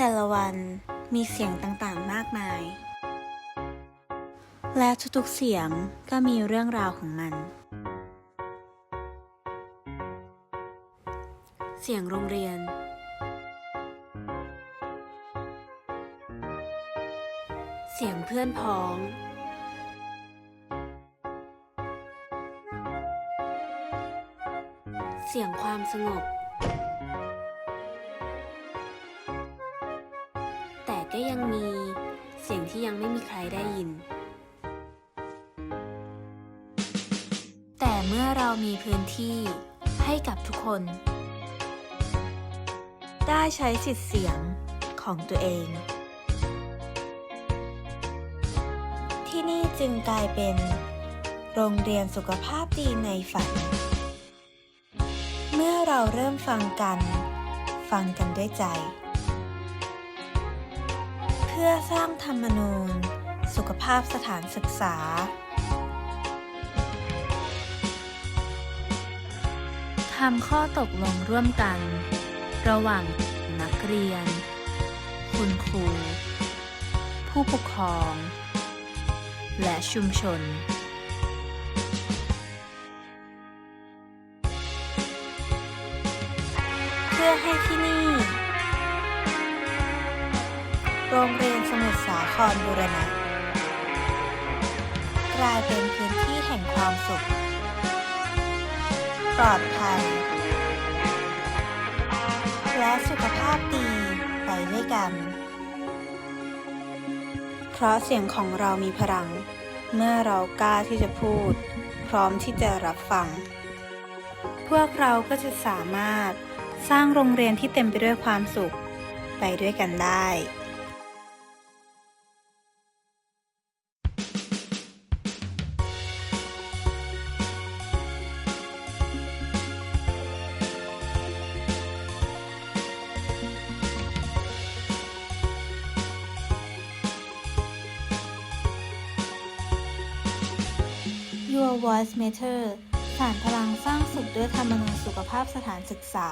แต่ละวันมีเสียงต่างๆมากมาย และทุกๆเสียงก็มีเรื่องราวของมัน เสียงโรงเรียน เสียงเพื่อนพ้อง เสียงความสงบ ก็ยังมีเสียงที่ยังไม่มีใครได้ยิน แต่เมื่อเรามีพื้นที่ให้กับทุกคน ได้ใช้สิทธิ์เสียงของตัวเอง ที่นี่จึงกลายเป็น โรงเรียนสุขภาพดีในฝัน เมื่อเราเริ่มฟังกัน ฟังกันด้วยใจ พื่อสร้างธรรมนูญ สุขภาพสถานศึกษา ทำข้อตกลงร่วมกัน ระหว่างนักเรียน คุณครู ผู้ปกครอง และชุมชนเพื่อให้ที่นี่ โรงเรียนสมุทรสาครบุรณะ กลายเป็นพื้นที่แห่งความสุข ปลอดภัย และสุขภาพดีไปด้วยกัน เพราะเสียงของเรามีพลัง เมื่อเรากล้าที่จะพูด พร้อมที่จะรับฟัง พวกเราก็จะสามารถสร้างโรงเรียนที่เต็มไปด้วยความสุข ไปด้วยกันได้ Your Voice Matter สานพลังสร้างสุขด้วยธรรมนูญสุขภาพสถานศึกษา